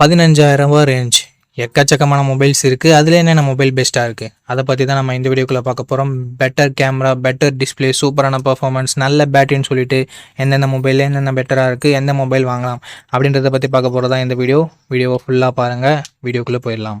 பதினஞ்சாயிரம் ரூபா ரேஞ்ச் எக்கச்சக்கமான மொபைல்ஸ் இருக்குது அதில் என்னென்ன மொபைல் பெஸ்ட்டாக இருக்குது அதை பற்றி தான் நம்ம இந்த வீடியோக்குள்ளே பார்க்க போகிறோம் பெட்டர் கேமரா பெட்டர் டிஸ்ப்ளே சூப்பரான பர்ஃபார்மன்ஸ் நல்ல பேட்டரின்னு சொல்லிட்டு எந்தெந்த மொபைல் என்னென்ன பெட்டராக இருக்குது எந்த மொபைல் வாங்கலாம் அப்படின்றத பற்றி பார்க்க போகிறதா இந்த வீடியோ வீடியோவை ஃபுல்லாக பாருங்கள் வீடியோக்குள்ளே போயிடலாம்.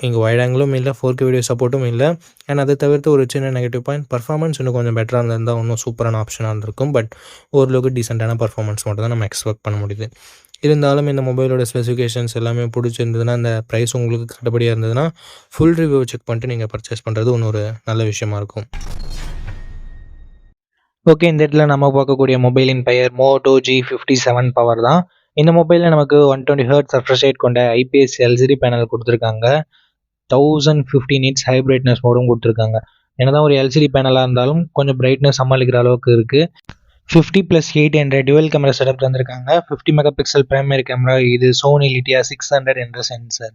இங்கே வைட் ஆங்கிளும் இல்லை ஃபோர் கே வீடியோ சப்போர்ட்டும் இல்லை. அண்ட் அதை தவிர்த்து ஒரு சின்ன நெகட்டிவ் பாயிண்ட் பர்ஃபார்மன்ஸ் இன்னும் கொஞ்சம் பெட்டராக இருந்திருந்தால் இன்னும் சூப்பரான ஆப்ஷனாக இருந்திருக்கும். பட் ஓரளவுக்கு டீசெண்டான பர்ஃபார்மன்ஸ் மட்டும் தான் நம்ம எக்ஸ்பெக்ட் பண்ண முடியுது. இருந்தாலும் இந்த மொபைலோட ஸ்பெசிஃபிகேஷன்ஸ் எல்லாமே பிடிச்சிருந்ததுன்னா அந்த ப்ரைஸ் உங்களுக்கு கட்டுப்படியாக இருந்ததுன்னா ஃபுல் ரிவ்யூ செக் பண்ணிட்டு நீங்கள் பர்ச்சேஸ் பண்ணுறது இன்னொரு நல்ல விஷயமா இருக்கும். ஓகே இந்த இடத்துல நம்ம பார்க்கக்கூடிய மொபைலின் பெயர் Moto G fifty seven power தான். இந்த மொபைலில் நமக்கு one twenty hertz refresh rate கொண்ட ஐபிஎஸ் எல்சிடி பேனல் கொடுத்துருக்காங்க. Thousand fifteen inch high brightness மோடும் கொடுத்துருக்காங்க. என்னதான் ஒரு எல்சிடி பேனலாக இருந்தாலும் கொஞ்சம் பிரைட்னஸ் சமாளிக்கிற அளவுக்கு இருக்குது fifty plus eight hundred twelve camera setup தந்திருக்காங்க. Fifty mega pixel primary camera இது சோனி லிட்டியா சிக்ஸ் ஹண்ட்ரட் என்ற sensor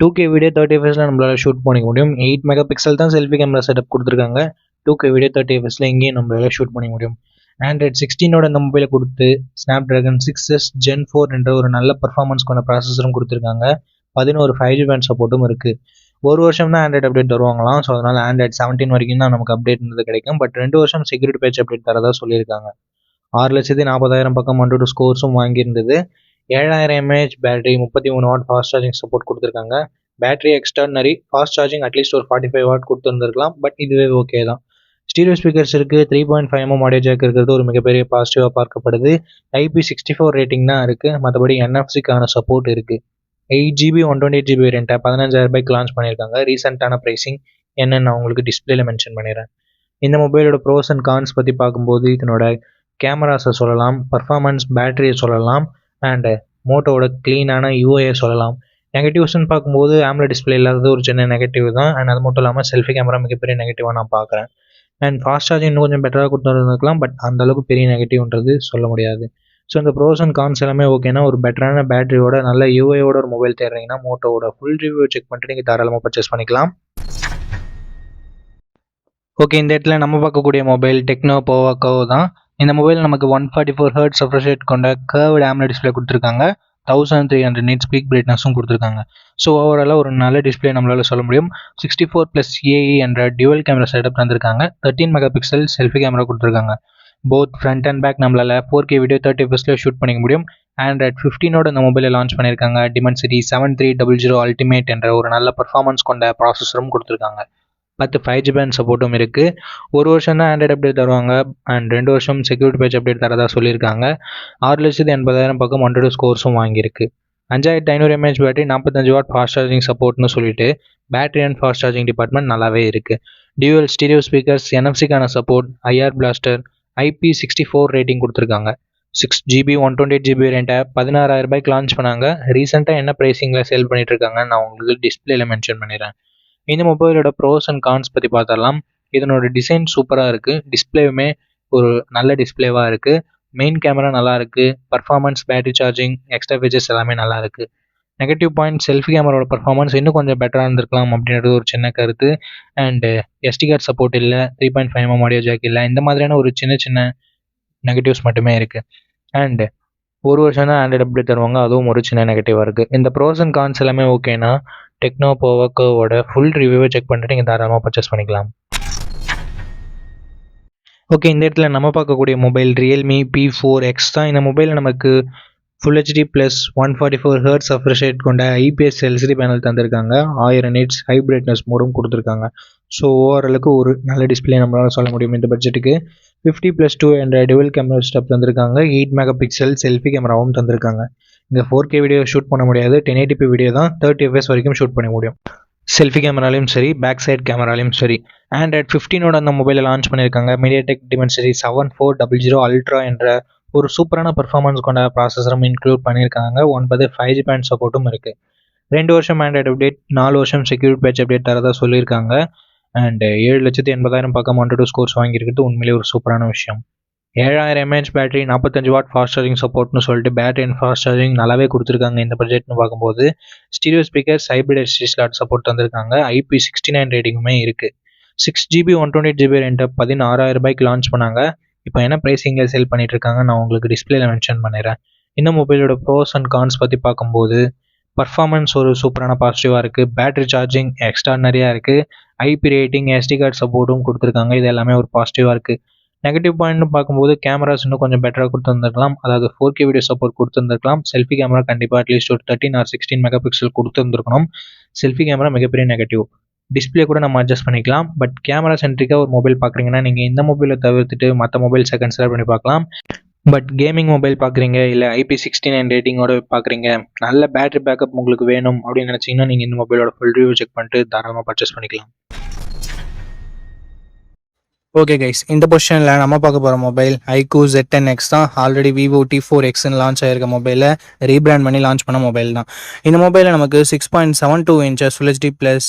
two K video thirty எஃப்எஸில் நம்மளால் ஷூட் பண்ணிக்க முடியும். எயிட் மெகா பிக்சல் தான் செல்ஃபி கேமரா செட்டப் கொடுத்துருக்காங்க. டூ கே வீடியோ தேர்ட்டி எஃப்எஸில் இங்கேயும் நம்மளால் ஷூட் பண்ணிக்க முடியும். ஆண்ட்ராய்ட் சிக்ஸ்டீனோட இந்த மொபைலை கொடுத்து Snapdragon six S gen four என்ற ஒரு நல்ல பர்ஃபார்மன்ஸ் கொண்ட ப்ராசஸரும் கொடுத்துருக்காங்க. பதினோரு ஃபைவ் ஜி பேண்ட் சப்போர்ட்டும் இருக்குது ஒரு வருஷம் தான் ஆண்ட்ராய்ட் அப்டேட் தருவாங்களாம். ஸோ அதனால் ஆண்ட்ராய்ட் செவன்டீன் வரைக்கும் தான் நமக்கு அப்டேட்ன்றது கிடைக்கும். பட் ரெண்டு வருஷம் செக்யூரிட்டி பேட்ச் அப்டேட் தரதா சொல்லியிருக்காங்க. ஆறு லட்சத்தி நாற்பதாயிரம் பக்கம் ஒன் டூ ஸ்கோர்ஸும் வாங்கியிருந்தது. ஏழாயிரம் எம்ஏஹெச் பேட்டரி முப்பத்தி மூணு வாட் ஃபாஸ்ட் சார்ஜிங் சப்போர்ட் கொடுத்துருக்காங்க. பேட்டரி எக்ஸ்டர்னரி ஃபாஸ்ட் சார்ஜிங் அட்லீஸ்ட் ஒரு ஃபார்ட்டி ஃபைவ் வாட் கொடுத்துருந்துருக்கலாம். பட் இதுவே ஓகே தான். ஸ்டீரியோ ஸ்பீக்கர்ஸ் இருக்குது three point five MM audio jack இருக்கிறது ஒரு மிகப்பெரிய பாசிட்டிவாக பார்க்கப்படுது. ஐபி சிக்ஸ்டி ஃபோர் ரேட்டிங் தான் இருக்குது மற்றபடி என்எஃப்சிக்கான சப்போர்ட் இருக்குது eight GB one twenty GB வேரியண்ட்டை பதினஞ்சாயிரம் ரூபாய்க்கு லான்ச் பண்ணியிருக்காங்க. ரீசெண்டான ப்ரைஸிங் என்னென்னு நான் உங்களுக்கு டிஸ்பிளேல மென்ஷன் பண்ணிடுறேன். இந்த மொபைலோட ப்ரோஸ் அண்ட் கான்ஸ் பற்றி பார்க்கும்போது இதனோட கேமராஸை சொல்லலாம் பர்ஃபார்மன்ஸ் பேட்டரியை சொல்லலாம் அண்டு மோட்டோவோட க்ளீனான யூஏ சொல்லலாம். நெகட்டிவ்ஸ்னு பார்க்கும்போது ஆம்ல டிஸ்பிளே இல்லாதது ஒரு சின்ன நெகட்டிவ் தான். அண்ட் அது மட்டும் இல்லாமல் செல்ஃபி கேமரா மிகப்பெரிய நெகட்டிவாக நான் பார்க்குறேன். அண்ட் ஃபாஸ்ட் சார்ஜிங் இன்னும் கொஞ்சம் பெட்டராக கொடுத்துருந்துருக்கலாம் பட் அந்த அளவுக்கு பெரிய நெகட்டிவ்ன்றது சொல்ல முடியாது. ஸோ இந்த ப்ரோஸ் அண்ட் கான்ஸ் எல்லாமே ஓகேனா ஒரு பெட்டரான பேட்டரியோட நல்ல யூஐயோட ஒரு மொபைல் தேடுறீங்கன்னா மோட்டோவோட ஃபுல் ரிவ்யூ செக் பண்ணிட்டு நீங்கள் தாராளமாக பர்ச்சேஸ் பண்ணிக்கலாம். ஓகே இந்த இடத்துல நம்ம பார்க்கக்கூடிய மொபைல் டெக்னோ போவாக்கோ தான். இந்த மொபைல் நமக்கு ஒன் ஃபார்ட்டி ஃபோர் ஹர்ட் சஃப்ரெஷேட் கொண்ட கர்வ்டு ஆம்ல டிஸ்பிளே கொடுத்துருக்காங்க. Thousand three hundred nits peak பிரைட்னஸும் கொடுத்துருக்காங்க. ஸோ ஓவராலாக ஒரு நல்ல டிஸ்பிளே நம்மளால் சொல்ல முடியும். சிக்ஸ்டி ஃபோர் ப்ளஸ் ஏஇ என்ற டியூவல் கேமரா செட்டப் தந்திருக்காங்க. Thirteen mega pixel selfie camera கொடுத்துருக்காங்க. போத் ஃப்ரண்ட் அண்ட் பேக் நம்மளால் ஃபோர் கே வீடியோ தேர்ட்டி எஃப்எஸில் ஷூட் பண்ணிக்க முடியும். ஆண்ட்ராய்ட் ஃபிஃப்டீனோட இந்த மொபைலை லான்ச் பண்ணியிருக்காங்க Dimensity seven three double zero ultimate என்ற ஒரு நல்ல பர்ஃபார்மன்ஸ் கொண்ட ப்ராசஸரும் கொடுத்துருக்காங்க. பத்து ஃபைவ் ஜி பேண்ட் சப்போர்ட்டும் இருக்குது ஒரு வருஷம் தான் ஆண்ட்ராய்ட் அப்டேட் தருவாங்க. அண்ட் ரெண்டு வருஷம் செக்யூரிட்டி பேஜ் அப்டேட் தரதா சொல்லியிருக்காங்க. ஆறு லட்சத்து எண்பதாயிரம் பக்கம் ஒன் டூ ஸ்கோர்ஸும் வாங்கியிருக்கு. அஞ்சாயிரத்து ஐநூறு எம்ஏஹெச் பேட்டரி நாற்பத்தஞ்சு வாட் ஃபாஸ்ட் சார்ஜிங் சப்போர்ட்னு சொல்லிட்டு battery and fast charging department நல்லாவே இருக்குது dual stereo speakers என்எஃப்சிக்கான support IR blaster IP sixty four rating கொடுத்துருக்காங்க. Six GB one twenty eight GB ரெண்டை பதினாறாயிரம் ரூபாய்க்கு லான்ச் பண்ணாங்க. ரீசெண்டாக என்ன ப்ரைஸிங்கில் சேல் பண்ணிட்டு இருக்காங்கன்னு நான் உங்களுக்கு டிஸ்பிளேல மென்ஷன் பண்ணிடுறேன். இந்த மொபைலோட ப்ரோஸ் அண்ட் கான்ஸ் பற்றி பார்த்துடலாம். இதனோட டிசைன் சூப்பராக இருக்குது டிஸ்பிளேவுமே ஒரு நல்ல டிஸ்பிளேவாக இருக்குது மெயின் கேமரா நல்லா இருக்குது performance battery charging extra features எல்லாமே நல்லா இருக்குது நெகட்டிவ் பாயிண்ட் செல்ஃபி கேமராவோட பர்ஃபார்மன்ஸ் இன்னும் கொஞ்சம் பெட்டராக இருந்திருக்கலாம் அப்படின்றது ஒரு சின்ன கருத்து. அண்டு எஸ்டி கார்டு சப்போர்ட் இல்லை three point five M audio jack இல்லை இந்த மாதிரியான ஒரு சின்ன சின்ன நெகட்டிவ்ஸ் மட்டுமே இருக்குது அண்டு ஒரு வருஷம் தான் ஆண்ட்ராய்டு அப்டேட் தருவாங்க அதுவும் ஒரு சின்ன நெகட்டிவாக இருக்குது இந்த ப்ரோஸ் அண்ட் கான்ஸ் எல்லாமே ஓகேனா டெக்னோ போவோக்கோவோட ஃபுல் ரிவ்யூவை செக் பண்ணிட்டு நீங்கள் தாராளமாக பர்ச்சேஸ் பண்ணிக்கலாம். ஓகே இந்த இடத்துல நம்ம பார்க்கக்கூடிய mobile Realme P four X தான். இந்த மொபைலில் நமக்கு full HD plus one forty four hertz அஃப்ரிஷேட் கொண்ட ஐபிஎஸ் எல்சிடி பேனல் தந்திருக்காங்க. ஆயிரம் நீட்ஸ் ஹை பிரைட்னஸ் மோடும் கொடுத்துருக்காங்க. ஸோ ஓவராலுக்கு ஒரு நல்ல டிஸ்பிளே நம்மளால் சொல்ல முடியும் இந்த பட்ஜெட்டுக்கு ஃபிஃப்டி ப்ளஸ் டூ என்ற டுவெல் கேமரா ஸ்டப் தந்திருக்காங்க. எயிட் மெகா பிக்சல் செல்ஃபி கேமராவும் தந்திருக்காங்க. இங்கே ஃபோர் கே வீடியோ ஷூட் பண்ண முடியாது. டென் எயிட்டிபி வீடியோ தான் தேர்ட்டி எஃப்எஸ் வரைக்கும் ஷூட் பண்ண முடியும். செல்ஃபி கேமராலையும் சரி பேக் சைட் கேமராலையும் சரி ஆண்ட்ராய்ட் ஃபிஃப்டீனோட அந்த மொபைலை லான்ச் பண்ணியிருக்காங்க. MediaTek Dimensity seven four double zero ultra என்ற ஒரு சூப்பரான பர்ஃபார்மன்ஸ் கொண்ட ப்ராசஸரும் இன்க்ளூட் பண்ணியிருக்காங்க. ஒன்பது ஃபைவ் ஜி பேண்ட் சப்போர்ட்டும் இருக்குது ரெண்டு வருஷம் ஆண்ட்ராய்டு அப்டேட் நாலு வருஷம் செக்யூரிட் பேட்ச் அப்டேட் தரதாக சொல்லியிருக்காங்க. அண்ட் ஏழு லட்சத்தி எண்பதாயிரம் பக்கம் ஒன் டூ ஸ்கோர்ஸ் வாங்கியிருக்கிறது உண்மையிலே ஒரு சூப்பரான விஷயம். ஏழாயிரம் எம்ஏஹெச் பேட்டரி நாற்பத்தஞ்சு வாட் ஃபாஸ்ட் சார்ஜிங் சப்போர்ட்னு சொல்லிட்டு பேட்டரி அண்ட் ஃபாஸ்ட் சார்ஜிங் நல்லாவே கொடுத்துருக்காங்க இந்த பட்ஜெட்னு பார்க்கும்போது. Stereo speakers hybrid SD slot support தந்திருக்காங்க. ஐபி சிக்ஸ்டி நைன் ரேட்டிங்குமே இருக்குது six GB one twenty eight GB ரெண்டு பதினாறாயிரம் ரூபாய்க்கு லான்ச் பண்ணாங்க. இப்போ என்ன ப்ரைஸிங்கில் சேல் பண்ணிட்டு இருக்காங்க நான் உங்களுக்கு டிஸ்பிளேல மென்ஷன் பண்ணிடுறேன். இந்த மொபைலோட ப்ரோஸ் அண்ட் கான்ஸ் பற்றி பார்க்கும்போது பர்ஃபார்மன்ஸ் ஒரு சூப்பரான பாசிட்டிவாக இருக்குது பேட்ரி சார்ஜிங் எக்ஸ்ட்ரானரியாக இருக்குது ஐபி ரேட்டிங் எஸ்டி கார்டு சப்போர்ட்டும் கொடுத்துருக்காங்க. இது எல்லாமே ஒரு பாசிட்டிவாக இருக்குது நெகட்டிவ் பாயிண்ட்னு பார்க்கும்போது கேமராஸ் இன்னும் கொஞ்சம் பெட்டராக கொடுத்துருந்துருக்கலாம். அதாவது ஃபோர் கே வீடியோ சப்போர்ட் கொடுத்துருந்துருக்கலாம். செல்ஃபி கேமரா கண்டிப்பாக அட்லீஸ்ட் ஒரு thirteen or sixteen mega pixel கொடுத்துருந்துருக்கணும். செல்ஃபி கேமரா மிகப்பெரிய நெகட்டிவ் டிஸ்பிளே கூட நம்ம அட்ஜஸ்ட் பண்ணிக்கலாம். பட் கேமரா சென்ட்ரிக்காக ஒரு மொபைல் பார்க்குறீங்கன்னா நீங்கள் இந்த மொபைலை தவிர்த்துட்டு மற்ற மொபைல்ஸை கன்சிடர் பண்ணி பார்க்கலாம். பட் கேமிங் மொபைல் பார்க்குறீங்க இல்லை ஐபி சிக்ஸ்டி நைன் ரேட்டிங்கோட பார்க்குறீங்க நல்ல பேட்டரி பேக்கப் உங்களுக்கு வேணும் அப்படின்னு நினச்சிங்கன்னா நீங்கள் இந்த மொபைலோட ஃபுல் ரிவ்யூ செக் பண்ணிட்டு தாராளமாக பர்ச்சேஸ் பண்ணிக்கலாம். ஓகே கைஸ் இந்த பொசிஷனில் நம்ம பார்க்க போகிற mobile iQOO Z ten X தான். ஆல்ரெடி விவோ டி ஃபோர் எக்ஸ்னு லான்ச் ஆயிருக்க மொபைலை ரீபிராண்ட் பண்ணி லான்ச் பண்ண மொபைல் தான். இந்த மொபைலில் நமக்கு six point seven two inches full HD plus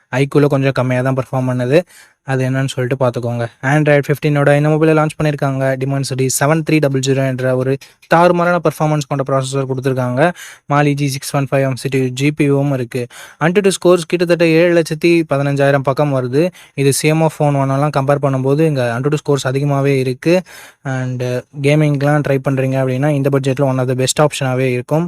ஐக்குள்ளே கொஞ்சம் கம்மியாக தான் பர்ஃபார்ம் பண்ணுது. அது என்னன்னு சொல்லிட்டு பார்த்துக்கோங்க ஆண்ட்ராய்ட் ஃபிஃப்டீனோட இந்த மொபைலை லான்ச் பண்ணியிருக்காங்க Dimensity seven three double zero என்ற ஒரு தாறுமாறான பர்ஃபார்மன்ஸ் கொண்ட ப்ராசஸர் கொடுத்துருக்காங்க. Mali G six one five MC two ஜிபியும் இருக்குது அன்டு ஸ்கோர்ஸ் கிட்டத்தட்ட ஏழு லட்சத்தி பதினஞ்சாயிரம் பக்கம் வருது. இது சேமோ ஃபோன் ஒன்னெல்லாம் கம்பேர் பண்ணும்போது இங்கே அன்டு டூ ஸ்கோர்ஸ் அதிகமாகவே இருக்குது அண்டு கேமிங்லாம் ட்ரை பண்ணுறீங்க அப்படின்னா இந்த பட்ஜெட்டில் ஒன் ஆஃப் த பெஸ்ட் ஆப்ஷனாகவே இருக்கும்.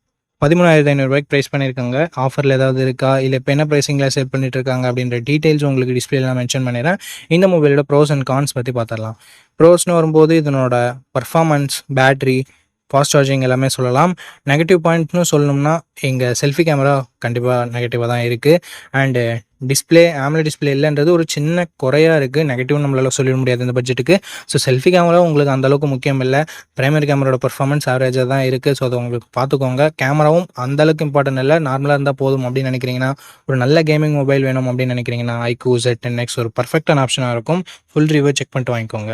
பதிமூணாயிரத்து ஐநூறுரூவாய்க்கு ப்ரைஸ் பண்ணியிருக்காங்க. ஆஃபரில் ஏதாவது இருக்கா? இல்லை இப்போ என்ன ப்ரைஸிங்கில் சேல் பண்ணிட்டு இருக்காங்க அப்படின்ற டீட்டெயில்ஸ் உங்களுக்கு டிஸ்பிளேல நான் மென்ஷன் பண்ணிடுறேன். இந்த மொபைலோட ப்ரோஸ் அண்ட் கான்ஸ் பற்றி பார்த்துடலாம் ப்ரோஸ்னு வரும்போது இதனோட பர்ஃபார்மன்ஸ் பேட்ரி ஃபாஸ்ட் சார்ஜிங் எல்லாமே சொல்லலாம். நெகட்டிவ் பாயிண்ட்னு சொல்லணும்னா எங்கள் செல்ஃபி கேமரா கண்டிப்பாக நெகட்டிவாக தான் இருக்குது அண்டு டிஸ்பிளே ஆம்ல டிஸ்பிளே இல்லைன்றது ஒரு சின்ன குறையாக இருக்குது நெகட்டிவ் நம்மளால் சொல்லிட முடியாது இந்த பட்ஜெட்டுக்கு ஸோ செல்ஃபி கேமரா உங்களுக்கு அந்தளவுக்கு முக்கியம் இல்லை. பிரைமரி கேமராவோட பர்ஃபார்மன்ஸ் ஆவரேஜாக தான் இருக்குது ஸோ அதை உங்களுக்கு பார்த்துக்கோங்க கேமராவும் அந்தளவுக்கு இம்பார்ட்டன்ட் இல்லை. நார்மலாக இருந்தால் போதும் அப்படின்னு நினைக்கிறீங்கன்னா ஒரு நல்ல கேமிங் மொபைல் வேணும் அப்படின்னு நினைக்கிறீங்கன்னா ஐக்கூ செட் டென் எக்ஸ் ஒரு பர்ஃபெக்டான ஆப்ஷனாக இருக்கும். ஃபுல் ரிவ்யூ செக் பண்ணிட்டு வாங்கிக்கோங்க.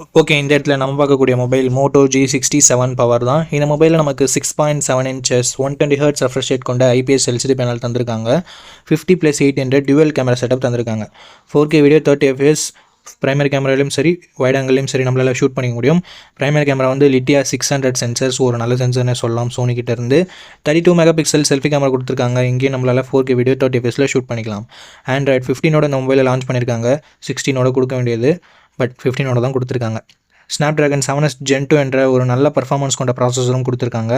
ஓகே இந்த இடத்துல நம்ம பார்க்கக்கூடிய mobile Moto G sixty seven power தான். இந்த மொபைலில் நமக்கு six point seven inches one twenty hertz refresh rate கொண்ட ஐபிஎஸ் எல்சிடி பேனல் தந்திருக்காங்க. Fifty plus eight hundred dual camera setup தந்திருக்காங்க. Four K video thirty FPS primary கேமராலையும் சரி wide ஆங்கிலையும் சரி நம்மளால ஷூட் பண்ணிக்க முடியும். ப்ரைமரி கேமரா வந்து லிட்டியா சிக்ஸ் ஹண்ட்ரட் சென்சர்ஸ் ஒரு நல்ல சென்சர்னே சொல்லலாம் சோனி கிட்ட இருந்து. Thirty two megapixel selfie camera கொடுத்துருக்காங்க. இங்கேயும் நம்மளால ஃபோர் கே வீடியோ தேர்ட்டி எஃப்எஸில் ஷூட் பண்ணிக்கலாம். ஆண்ட்ராய்ட் ஃபிஃப்டினோட இந்த மொபைலை லான்ச் பண்ணியிருக்காங்க சிக்ஸ்டீனோட கொடுக்க வேண்டியது. பட் ஃபிஃப்டீனோட தான் கொடுத்துருக்காங்க. Snapdragon seven S Gen two என்ற ஒரு நல்ல பர்ஃபார்மன்ஸ் கொண்ட ப்ராசஸரும் கொடுத்துருக்காங்க.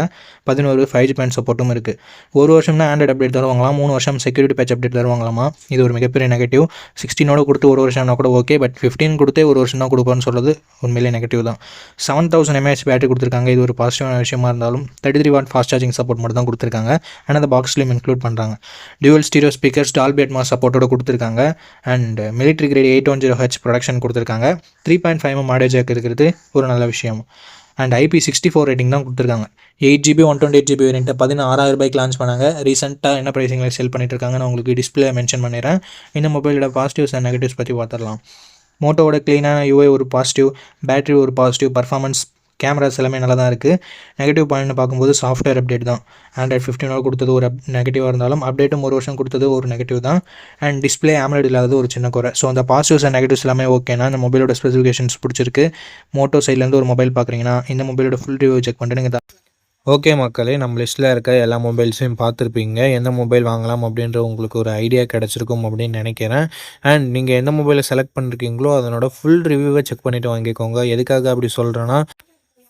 பதினோரு ஃபைவ் ஜி பேண்ட் சப்போர்ட்டும் இருக்குது ஒரு வருஷம்னா ஆண்ட்ராய்ட் அப்டேட் தருவாங்களாம் மூணு வருஷம் செக்யூரிட்டி பேட்ச் அப்டேட் தருவாங்களாமா? இது ஒரு மிகப்பெரிய நெகட்டிவ் சிக்ஸ்டீனோட கொடுத்து ஒரு வருஷம்னா கூட ஓகே பட் ஃபிஃப்டீன் கொடுத்தே ஒரு வருஷம் தான் கொடுப்போம்னு சொல்கிறது உண்மையிலே நெகட்டிவ் தான். செவன் தௌசண்ட் எம்ஏஹெச் பேட்டரி கொடுத்துருக்காங்க. இது ஒரு பாசிட்டிவான விஷயமா இருந்தாலும் thirty three watt fast charging support மட்டும் தான் கொடுத்துருக்காங்க. அண்ட் அந்த பாக்ஸ்லையும் இன்க்ளூட் பண்ணுறாங்க dual stereo speakers Dolby Atmos சப்போர்ட்டோட கொடுத்துருக்காங்க. And military grade eight one zero H protection கொடுத்துருக்காங்க. த்ரீ பாயிண்ட் ஃபைவ் எம் இருக்கிறது. ஒரு நல்ல விஷயம். And IP sixty four rating தான் கொடுத்துருக்காங்க. Eight GB one twenty eight GB வேரியண்ட்டை பதினாறாயிரம் ரூபாய்க்கு லான்ச் பண்ணாங்க. ரீசெண்டாக என்ன ப்ரைஸிங்கில் செல் பண்ணிட்டு இருக்காங்க நான் உங்களுக்கு டிஸ்பிளே மென்ஷன் பண்ணிடுறேன். இந்த மொபைலோட பாசிட்டிவ்ஸ் அண்ட் நெகட்டிவ்ஸ் பற்றி பார்த்துடலாம். மோட்டோவோட க்ளீனான யூஐ ஒரு பாசிட்டிவ் பேட்டரி ஒரு பாசிட்டிவ் பர்ஃபார்மன்ஸ் கேமராஸ் எல்லாமே நல்லா தான் இருக்குது நெகட்டிவ் பாயிண்ட்னு பார்க்கும்போது சாஃப்ட்வேர் அப்டேட் தான். ஆண்ட்ராய்ட் ஃபிஃப்டினோட கொடுத்தது ஒரு நெகட்டிவாக இருந்தாலும் அப்டேட்டும் ஒரு வருஷம் கொடுத்தது ஒரு நெகட்டிவ் தான். அண்ட் டிஸ்பிளே ஆம்லேட் இல்லாதது ஒரு சின்ன குறை. ஸோ அந்த பாசிட்டிவ்ஸ் அண்ட் நெகட்டிவ்ஸ் எல்லாமே ஓகேனா இந்த மொபைலோட ஸ்பெசிஃபிகேஷன்ஸ் பிடிச்சிருக்கு. மோட்டோ சைட்லேருந்து ஒரு மொபைல் பார்க்குறீங்கன்னா இந்த மொபைலோட ஃபுல் ரிவ்யூ செக் பண்ணிட்டு நீங்கள் ஓகே மக்களே நம்ம லிஸ்ட்டில் இருக்க எல்லா மொபைல்ஸையும் பார்த்துருப்பீங்க. எந்த மொபைல் வாங்கலாம் அப்படின்ற உங்களுக்கு ஒரு ஐடியா கிடச்சிருக்கும் அப்படின்னு நினைக்கிறேன். அண்ட் நீங்கள் எந்த மொபைலை செலக்ட் பண்ணிருக்கீங்களோ அதனோட ஃபுல் ரிவ்யூவை செக் பண்ணிவிட்டு வாங்கிக்கோங்க. எதுக்காக அப்படி சொல்கிறேன்னா